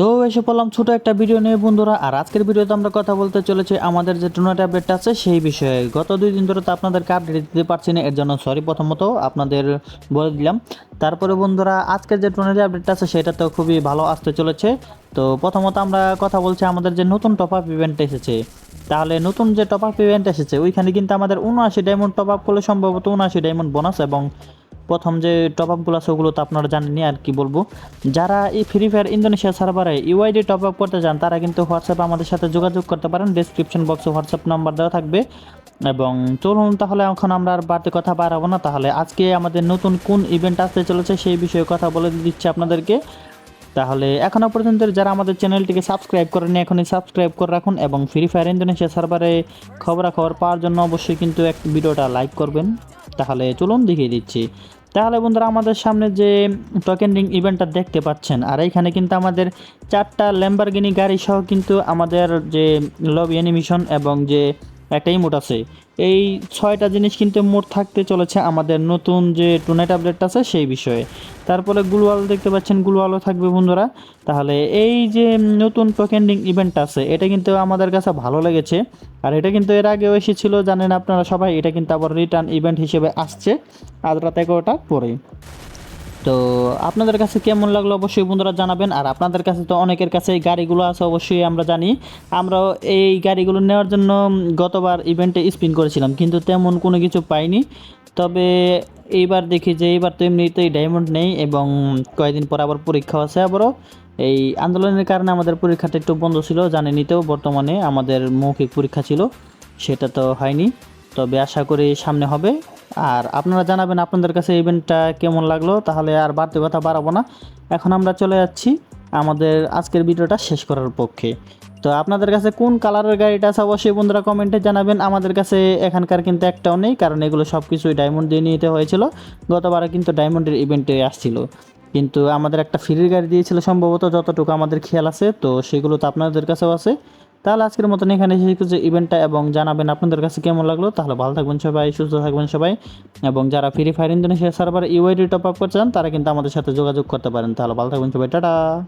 তো এসে পড়লাম ছোট একটা ভিডিও নিয়ে বন্ধুরা। আর আজকের ভিডিওতে আমরা কথা বলতে চলেছি, আমাদের যে টুর্নামেন্ট আপডেটটা আছে সেই বিষয়ে। গত দুই দিন ধরে তো আপনাদেরকে আপডেট দিতে পারছি না, এর জন্য সরি প্রথমত আপনাদের বলে দিলাম। তারপরে বন্ধুরা, আজকের যে টুর্নামেন্ট আপডেটটা আছে সেটা তো খুবই ভালো আসতে চলেছে। তো প্রথমত আমরা কথা বলছি, আমাদের যে নতুন টপ আপ ইভেন্ট এসেছে। তাহলে নতুন যে টপ আপ ইভেন্ট এসেছে, ওইখানে কিন্তু আমাদের উনআশি ডায়মন্ড টপ আপ করলে সম্ভবত উনআশি ডায়মন্ড বোনাস এবং প্রথম যে টপ আপগুলো আছে ওগুলো তো আপনারা জানেনই আর কি বলব। যারা এই ফ্রি ফায়ার ইন্দোনেশিয়া সার্ভারে ইউআইডি টপ আপ করতে চান, তারা কিন্তু হোয়াটসঅ্যাপে আমাদের সাথে যোগাযোগ করতে পারেন। ডিসক্রিপশন বক্সে হোয়াটসঅ্যাপ নাম্বার দেওয়া থাকবে। এবং চলুন তাহলে এখন আমরা আর বাড়তি কথা বাড়াবো না। তাহলে আজকে আমাদের নতুন কোন ইভেন্ট আসতে চলেছে সেই বিষয়ে কথা বলে দিচ্ছি আপনাদেরকে। তাহলে এখনও পর্যন্ত যারা আমাদের চ্যানেলটিকে সাবস্ক্রাইব করেনি এখনই সাবস্ক্রাইব করে রাখুন এবং ফ্রি ফায়ার ইন্দোনেশিয়া সার্ভারে খবরাখবর পাওয়ার জন্য অবশ্যই কিন্তু এক ভিডিওটা লাইক করবেন। তাহলে চলুন দেখিয়ে দিচ্ছি। তাহলে বন্ধুরা আমাদের সামনে যে টোকেন রিং ইভেন্টটা দেখতে পাচ্ছেন, আর এইখানে কিন্তু আমাদের চারটা ল্যাম্বারগিনি গাড়ি সহ কিন্তু আমাদের যে লবি অ্যানিমেশন এবং যে একটা ইমোট আছে। এই ছয়টা জিনিস কিন্তু মোট থাকতে চলেছে আমাদের নতুন যে টুনাইট আপডেটটা আছে সেই বিষয়ে। তারপরে গুলওয়াল দেখতে পাচ্ছেন গুলওয়ালও থাকবে বন্ধুরা। তাহলে এই যে নতুন টোকেন্ডিং ইভেন্ট আছে, এটা কিন্তু আমাদের কাছে ভালো লেগেছে। আর এটা কিন্তু এর আগেও এসেছিল, জানেন আপনারা সবাই, এটা কিন্তু আবার রিটার্ন ইভেন্ট হিসেবে আসছে আজ রাত এগারোটা পরে। তো আপনাদের কাছে কেমন লাগল অবশ্যই বন্ধুরা জানাবেন, আর আপনাদের কাছে তো অনেকের কাছে এই গাড়িগুলো আছে অবশ্যই আমরা জানি। আমরাও এই গাড়িগুলো নেওয়ার জন্য গতবার ইভেন্টে স্পিন করেছিলাম, কিন্তু তেমন কোনো কিছু পাইনি। তবে এইবার দেখি যে এইবার তো এমনিতেই ডায়মন্ড নেই এবং কয়েকদিন পর আবার পরীক্ষা আছে আবারও। এই আন্দোলনের কারণে আমাদের পরীক্ষাটা একটু বন্ধ ছিল জানেনই তো বর্তমানে আমাদের মৌখিক পরীক্ষা ছিল, সেটা তো হয়নি। তবে আশা করি সামনে হবে। আর আপনারা জানাবেন আপনাদের কাছে ইভেন্টটা কেমন লাগল, তাহলে আর বাড়তি কথা বাড়াবো না। এখন আমরা চলে যাচ্ছি আমাদের আজকের ভিডিওটা শেষ করার পক্ষে। তো আপনাদের কাছে কোন কালারের গাড়িটা আছে অবশ্যই বন্ধুরা কমেন্টে জানাবেন। আমাদের কাছে এখানকার কিন্তু একটাও নেই, কারণ এগুলো সব কিছুই ডায়মন্ড দিয়ে নিতে হয়েছিল। গতবারে কিন্তু ডায়মন্ডের ইভেন্টে আসছিল। কিন্তু আমাদের একটা ফ্রির গাড়ি দিয়েছিল সম্ভবত, যতটুকু আমাদের খেয়াল আছে, তো সেগুলো তো আপনাদের কাছেও আছে। তাহলে আজকের মতন এখানে শেষ করছে ইভেন্টটা এবং জানাবেন আপনাদের কাছে কেমন লাগল, তাহলে ভালো থাকবেন সবাই, সুস্থ থাকবেন সবাই। এবং যারা free fire Indonesia server UID top up করছেন তারা কিন্তু আমাদের সাথে যোগাযোগ করতে পারেন। তাহলে ভালো থাকবেন সবাই, টাটা।